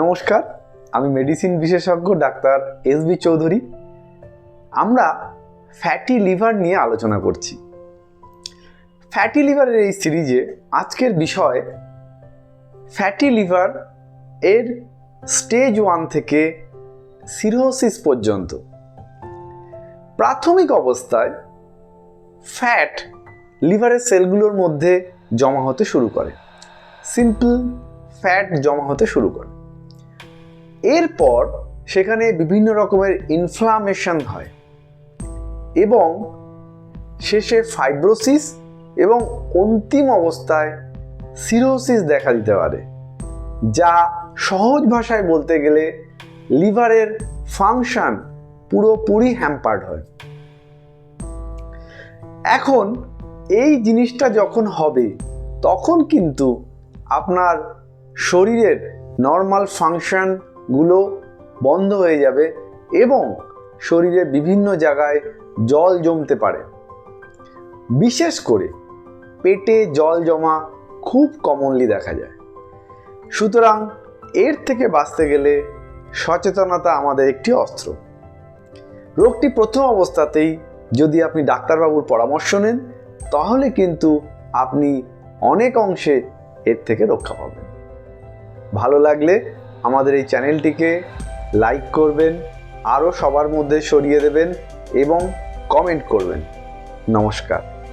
নমস্কার, আমি মেডিসিন বিশেষজ্ঞ ডাক্তার এস বি চৌধুরী। আমরা ফ্যাটি লিভার নিয়ে আলোচনা করছি। ফ্যাটি লিভারের এই সিরিজে আজকের বিষয় ফ্যাটি লিভার এর স্টেজ ওয়ান থেকে সিরোসিস পর্যন্ত। প্রাথমিক অবস্থায় ফ্যাট লিভারের সেলগুলোর মধ্যে জমা হতে শুরু করে। সিম্পল ফ্যাট জমা হতে শুরু করে। এরপর সেখানে বিভিন্ন রকমের ইনফ্লামেশন হয় এবং শেষে ফাইব্রোসিস এবং অন্তিম অবস্থায় সিরোসিস দেখা দিতে পারে, যা সহজ ভাষায় বলতে গেলে লিভারের ফাংশন পুরোপুরি হ্যাম্পার্ড হয়। এখন এই জিনিসটা যখন হবে, তখন কিন্তু আপনার শরীরের নর্মাল ফাংশনগুলো বন্ধ হয়ে যাবে এবং শরীরের বিভিন্ন জায়গায় জল জমতে পারে। বিশেষ করে পেটে জল জমা খুব কমনলি দেখা যায়। সুতরাং এর থেকে বাঁচতে গেলে সচেতনতা আমাদের একটি অস্ত্র। রোগটি প্রথম অবস্থাতেই যদি আপনি ডাক্তারবাবুর পরামর্শ নেন, তাহলে কিন্তু আপনি অনেক অংশে এর থেকে রক্ষা পাবেন। ভালো লাগলে আমাদের এই চ্যানেলটিকে লাইক করবেন আরও সবার মধ্যে সরিয়ে দেবেন এবং কমেন্ট করবেন। নমস্কার।